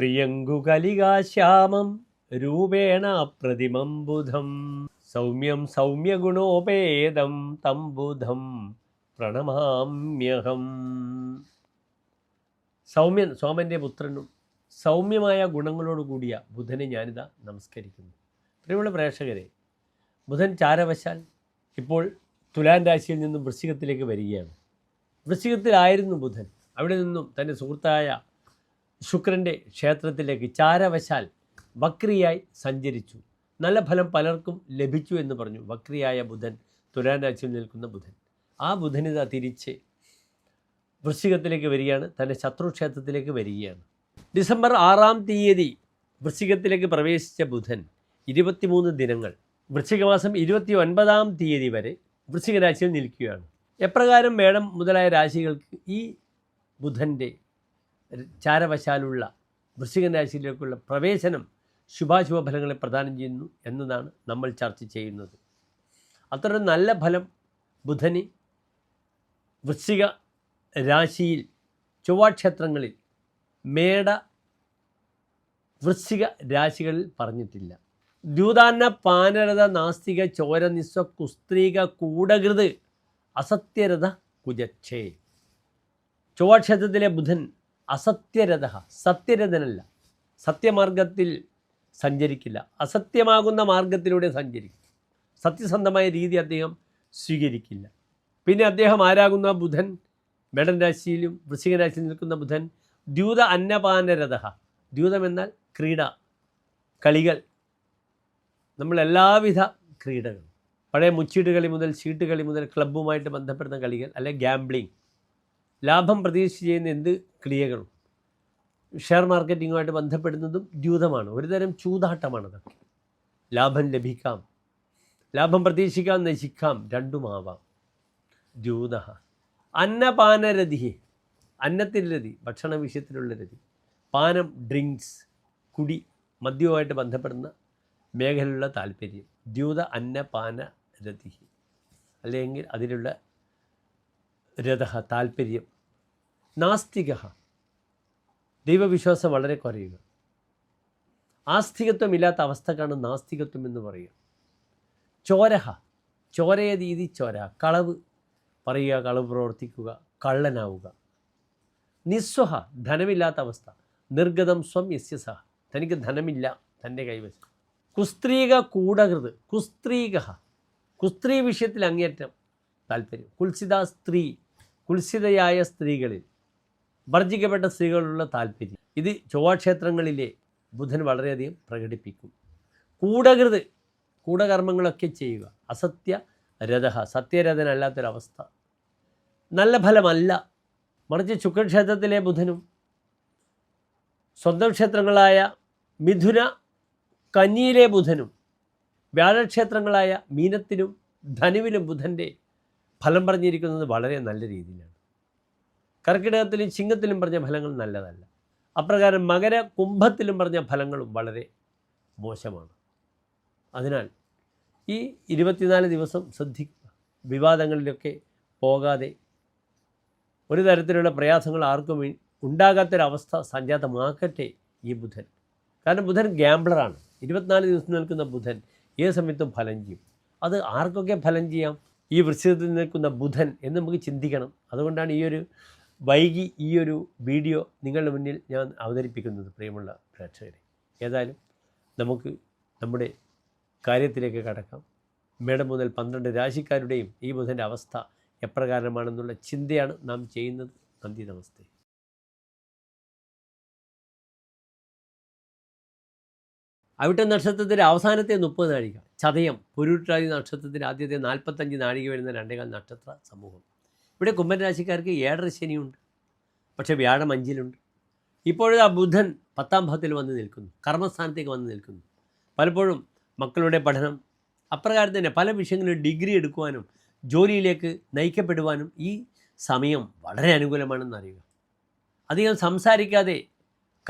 പ്രിയങ്കുകലികാശ്യാമം രൂപേണ പ്രതിമം ബുധം. സൗമ്യം സൗമ്യഗുണോപേതം തം ബുധം പ്രണമാമ്യഹം. സൗമ്യൻ സോമന്റെ പുത്രനും സൗമ്യമായ ഗുണങ്ങളോട് കൂടിയ ബുധനെ ഞാനിതാ നമസ്കരിക്കുന്നു. പ്രിയമുള്ള പ്രേക്ഷകരെ ബുധൻ ചാരവശാൽ ഇപ്പോൾ തുലാൻ രാശിയിൽ നിന്നും വൃശ്ചികത്തിലേക്ക് വരികയാണ്. വൃശ്ചികത്തിലായിരുന്നു ബുധൻ. അവിടെ നിന്നും തന്റെ സുഹൃത്തായ ശുക്രന്റെ ക്ഷേത്രത്തിലേക്ക് ചാരവശാൽ വക്രിയായി സഞ്ചരിച്ചു. നല്ല ഫലം പലർക്കും ലഭിച്ചു എന്ന് പറഞ്ഞു വക്രിയായ ബുധൻ തുലാരാശിയിൽ നിൽക്കുന്ന ബുധൻ. ആ ബുധനിത തിരിച്ച് വൃശ്ചികത്തിലേക്ക് വരികയാണ് തന്റെ ശത്രുക്ഷേത്രത്തിലേക്ക് വരികയാണ്. ഡിസംബർ ആറാം തീയതി വൃശ്ചികത്തിലേക്ക് പ്രവേശിച്ച ബുധൻ ഇരുപത്തിമൂന്ന് ദിനങ്ങൾ വൃശ്ചികമാസം ഇരുപത്തി ഒൻപതാം തീയതി വരെ വൃശ്ചിക രാശിയിൽ നിൽക്കുകയാണ്. എപ്രകാരം വേണം മുതലായ രാശികൾക്ക് ഈ ബുധന്റെ ചാരവശാലുള്ള വൃശ്ചിക രാശിയിലേക്കുള്ള പ്രവേശനം ശുഭാശുഭ ഫലങ്ങളെ പ്രദാനം ചെയ്യുന്നു എന്നതാണ് നമ്മൾ ചർച്ച ചെയ്യുന്നത്. അത്ര നല്ല ഫലം ബുധന് വൃശ്ചിക രാശിയിൽ ചൊവ്വാക്ഷേത്രങ്ങളിൽ മേട വൃശ്ചിക രാശികളിൽ പറഞ്ഞിട്ടില്ല. ദ്യൂതാന്ന പാനരഥ നാസ്തിക ചോരനിസ്വ കുസ്ത്രീക കൂടകൃത് അസത്യരഥ കുജക്ഷേ ചൊവ്വാക്ഷേത്രത്തിലെ ബുധൻ അസത്യരഥ സത്യരഥനല്ല. സത്യമാർഗത്തിൽ സഞ്ചരിക്കില്ല. അസത്യമാകുന്ന മാർഗത്തിലൂടെ സഞ്ചരിക്കും. സത്യസന്ധമായ രീതി അദ്ദേഹം സ്വീകരിക്കില്ല. പിന്നെ അദ്ദേഹം ആരാകുന്ന ബുധൻ? മേടൻ രാശിയിലും വൃശ്ചിക രാശിയിൽ നിൽക്കുന്ന ബുധൻ ദ്യൂത അന്നപാനരഥ. ദ്യൂതം എന്നാൽ ക്രീഡ കളികൾ. നമ്മളെല്ലാവിധ ക്രീഡകളും. പഴയ മുച്ചീട്ട് കളി മുതൽ ചീട്ട് കളി മുതൽ ക്ലബ്ബുമായിട്ട് ബന്ധപ്പെടുന്ന കളികൾ അല്ലെങ്കിൽ ഗാംബ്ലിംഗ് ലാഭം പ്രതീക്ഷിച്ച് ചെയ്യുന്ന എന്ത് ക്രിയകളും? ഷെയർ മാർക്കറ്റിങ്ങുമായിട്ട് ബന്ധപ്പെടുന്നതും ദ്യൂതമാണ്. ഒരുതരം ചൂതാട്ടമാണ് അതൊക്കെ. ലാഭം ലഭിക്കാം. ലാഭം പ്രതീക്ഷിക്കാം നശിക്കാം. രണ്ടുമാവാം ദ്യൂത. അന്നപാനരതി അന്നത്തിൽ രതി ഭക്ഷണ വിഷയത്തിലുള്ള രതി പാനം ഡ്രിങ്ക്സ് കുടി മദ്യവുമായിട്ട് ബന്ധപ്പെടുന്ന മേഖലയിലുള്ള താല്പര്യം. ദ്യൂത അന്നപാന രതി അല്ലെങ്കിൽ അതിലുള്ള രഥ താല്പര്യം. നാസ്തിക ദൈവവിശ്വാസം വളരെ കുറയുക. ആസ്തികത്വമില്ലാത്ത അവസ്ഥക്കാണ് നാസ്തികത്വം എന്ന് പറയുക. ചോരഹ. ചോരയ രീതി ചോര. കളവ്. പറയുക കളവ് പ്രവർത്തിക്കുക കള്ളനാവുക. നിസ്വഹ. ധനമില്ലാത്ത അവസ്ഥ. നിർഗതം സ്വം യസ്യ സഹ. തനിക്ക് ധനമില്ല. തന്റെ കൈവശം. കുസ്ത്രീക കൂടകൃത്. കുസ്ത്രീക കുസ്ത്രീ വിഷയത്തിൽ അങ്ങേറ്റം താല്പര്യം. കുൽസിത സ്ത്രീ. കുൽസിതയായ സ്ത്രീകളിൽ. വർജിക്കപ്പെട്ട സ്ത്രീകളുള്ള താല്പര്യം. ഇത് ചൊവ്വാക്ഷേത്രങ്ങളിലെ ബുധൻ വളരെയധികം പ്രകടിപ്പിക്കും. കൂടകൃത് കൂടകർമ്മങ്ങളൊക്കെ ചെയ്യുക. അസത്യ രഥ സത്യരഥനല്ലാത്തൊരവസ്ഥ. നല്ല ഫലമല്ല. മറിച്ച് ശുക്രക്ഷേത്രത്തിലെ ബുധനും സ്വന്തം ക്ഷേത്രങ്ങളായ മിഥുന കന്നിയിലെ ബുധനും വ്യാഴക്ഷേത്രങ്ങളായ മീനത്തിനും ധനുവിലും ബുധന്റെ ഫലം പറഞ്ഞിരിക്കുന്നത് വളരെ നല്ല രീതിയിലാണ്. കർക്കിടകത്തിലും ചിങ്ങത്തിലും പറഞ്ഞ ഫലങ്ങൾ നല്ലതല്ല. അപ്രകാരം മകര കുംഭത്തിലും പറഞ്ഞ ഫലങ്ങളും വളരെ മോശമാണ്. അതിനാൽ ഈ ഇരുപത്തിനാല് ദിവസം ശ്രദ്ധിക്കുക വിവാദങ്ങളിലൊക്കെ പോകാതെ ഒരു തരത്തിലുള്ള പ്രയാസങ്ങൾ ആർക്കും ഉണ്ടാകാത്തൊരവസ്ഥ സംജാതമാക്കട്ടെ ഈ ബുധൻ. കാരണം ബുധൻ ഗ്യാംബ്ലറാണ് ഇരുപത്തിനാല് ദിവസം നിൽക്കുന്ന ബുധൻ ഏത് സമയത്തും ഫലം ചെയ്യും. അത് ആർക്കൊക്കെ ഫലം ചെയ്യാം? ഈ വൃശ്ചികത്തിൽ നിൽക്കുന്ന ബുധൻ എന്ന് നമുക്ക് ചിന്തിക്കണം. അതുകൊണ്ടാണ് ഈ ഒരു വൈകി ഈ ഒരു വീഡിയോ നിങ്ങളുടെ മുന്നിൽ ഞാൻ അവതരിപ്പിക്കുന്നത് പ്രിയമുള്ള പ്രേക്ഷകരെ. ഏതായാലും നമുക്ക് നമ്മുടെ കാര്യത്തിലേക്ക് കടക്കാം. മേടം മുതൽ പന്ത്രണ്ട് രാശിക്കാരുടെയും ഈ ബുധന്റെ അവസ്ഥ എപ്രകാരമാണെന്നുള്ള ചിന്തയാണ് നാം ചെയ്യുന്നത്. നന്ദി നമസ്തേ. അവിട്ട നക്ഷത്രത്തിന്റെ അവസാനത്തെ മുപ്പത് നാഴിക ചതയം പുരുട്ടാതി നക്ഷത്രത്തിന്റെ ആദ്യത്തെ നാൽപ്പത്തഞ്ച് നാഴിക വരുന്ന രണ്ടേകാൽ നക്ഷത്ര സമൂഹം. ഇവിടെ കുംഭൻ രാശിക്കാർക്ക് ഏഴര ശനിയുണ്ട്. പക്ഷേ വ്യാഴം അഞ്ചിലുണ്ട്. ഇപ്പോഴത്തെ ആ ബുധൻ പത്താം ഭാവത്തിൽ വന്ന് നിൽക്കുന്നു. കർമ്മസ്ഥാനത്തേക്ക് വന്ന് നിൽക്കുന്നു. പലപ്പോഴും മക്കളുടെ പഠനം അപ്രകാരം തന്നെ പല വിഷയങ്ങളിലും ഡിഗ്രി എടുക്കുവാനും ജോലിയിലേക്ക് നയിക്കപ്പെടുവാനും ഈ സമയം വളരെ അനുകൂലമാണെന്ന് അറിയുക. അധികം സംസാരിക്കാതെ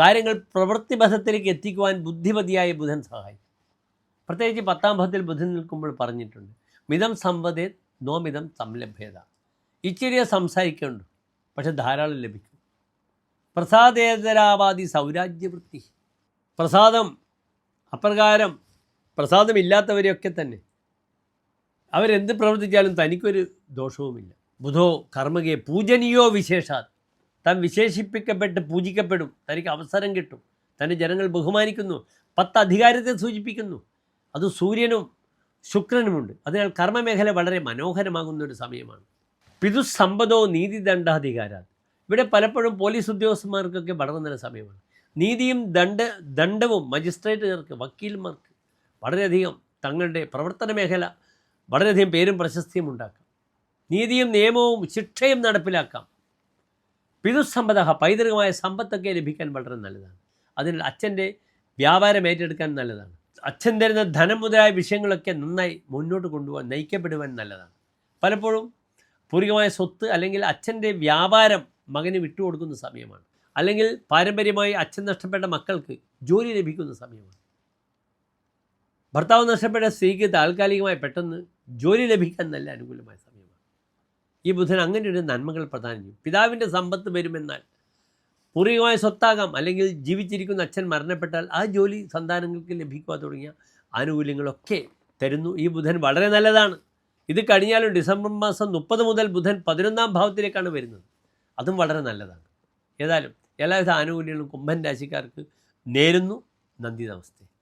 കാര്യങ്ങൾ പ്രവൃത്തിബന്ധത്തിലേക്ക് എത്തിക്കുവാൻ ബുദ്ധിമതിയായ ബുധൻ സഹായിക്കും. പ്രത്യേകിച്ച് പത്താം ഭാവത്തിൽ ബുധൻ നിൽക്കുമ്പോൾ പറഞ്ഞിട്ടുണ്ട് മിതം സമ്പതേ നോമിതം സംലഭ്യത. ഇച്ചിരിയെ സംസാരിക്കുന്നുണ്ട്. പക്ഷെ ധാരാളം ലഭിക്കും. പ്രസാദേതരാവാദി സൗരാജ്യവൃത്തി. പ്രസാദം അപ്രകാരം പ്രസാദമില്ലാത്തവരെയൊക്കെ തന്നെ. അവരെന്ത് പ്രവർത്തിച്ചാലും തനിക്കൊരു ദോഷവുമില്ല. ബുധോ കർമ്മകയെ പൂജനീയോ വിശേഷാൽ താൻ വിശേഷിപ്പിക്കപ്പെട്ട് പൂജിക്കപ്പെടും. തനിക്ക് അവസരം കിട്ടും. തന്നെ ജനങ്ങൾ ബഹുമാനിക്കുന്നു. പത്ത് അധികാരത്തെ സൂചിപ്പിക്കുന്നു. അത് സൂര്യനും ശുക്രനുമുണ്ട്. അതിനാൽ കർമ്മമേഖല വളരെ മനോഹരമാകുന്ന ഒരു സമയമാണ്. പിതുസമ്പദോ നീതിദണ്ഡാധികാര ഇവിടെ പലപ്പോഴും പോലീസ് ഉദ്യോഗസ്ഥന്മാർക്കൊക്കെ വളരെ നല്ല സമയമാണ്. നീതിയും ദണ്ഡ ദണ്ഡവും മജിസ്ട്രേറ്റുകാർക്ക് വക്കീൽമാർക്ക് വളരെയധികം തങ്ങളുടെ പ്രവർത്തന മേഖല വളരെയധികം പേരും പ്രശസ്തിയും ഉണ്ടാക്കാം. നീതിയും നിയമവും ശിക്ഷയും നടപ്പിലാക്കാം. പിതുസമ്പത പൈതൃകമായ സമ്പത്തൊക്കെ ലഭിക്കാൻ വളരെ നല്ലതാണ്. അതിനാൽ അച്ഛന്റെ വ്യാപാരം ഏറ്റെടുക്കാൻ നല്ലതാണ്. അച്ഛൻ തരുന്ന ധനം മുതലായ വിഷയങ്ങളൊക്കെ നന്നായി മുന്നോട്ട് കൊണ്ടുപോകാൻ നയിക്കപ്പെടുവാൻ നല്ലതാണ്. പലപ്പോഴും പൂർവികമായ സ്വത്ത് അല്ലെങ്കിൽ അച്ഛന്റെ വ്യാപാരം മകന് വിട്ടുകൊടുക്കുന്ന സമയമാണ്. അല്ലെങ്കിൽ പാരമ്പര്യമായി അച്ഛൻ നഷ്ടപ്പെട്ട മക്കൾക്ക് ജോലി ലഭിക്കുന്ന സമയമാണ്. ഭർത്താവ് നഷ്ടപ്പെട്ട സ്ത്രീക്ക് താൽക്കാലികമായി പെട്ടെന്ന് ജോലി ലഭിക്കാൻ നല്ല അനുകൂലമായ സമയമാണ്. ഈ ബുധൻ അങ്ങനെ ഒരു നന്മകൾ പ്രധാനം ചെയ്യും പിതാവിന്റെ സമ്പത്ത് വരുമെന്നാൽ പൂർവികമായ സ്വത്താകാം. അല്ലെങ്കിൽ ജീവിച്ചിരിക്കുന്ന അച്ഛൻ മരണപ്പെട്ടാൽ ആ ജോലി സന്താനങ്ങൾക്ക് ലഭിക്കുക തുടങ്ങിയ ആനുകൂല്യങ്ങളൊക്കെ തരുന്നു. ഈ ബുധൻ വളരെ നല്ലതാണ്. ഇത് കഴിഞ്ഞാലും ഡിസംബർ മാസം മുപ്പത് മുതൽ ബുധൻ പതിനൊന്നാം ഭാവത്തിലേക്കാണ് വരുന്നത്. അതും വളരെ നല്ലതാണ്. ഏതായാലും എല്ലാവിധ ആനുകൂല്യങ്ങളും കുംഭൻ രാശിക്കാർക്ക് നേരുന്നു. നന്ദി നമസ്തേ.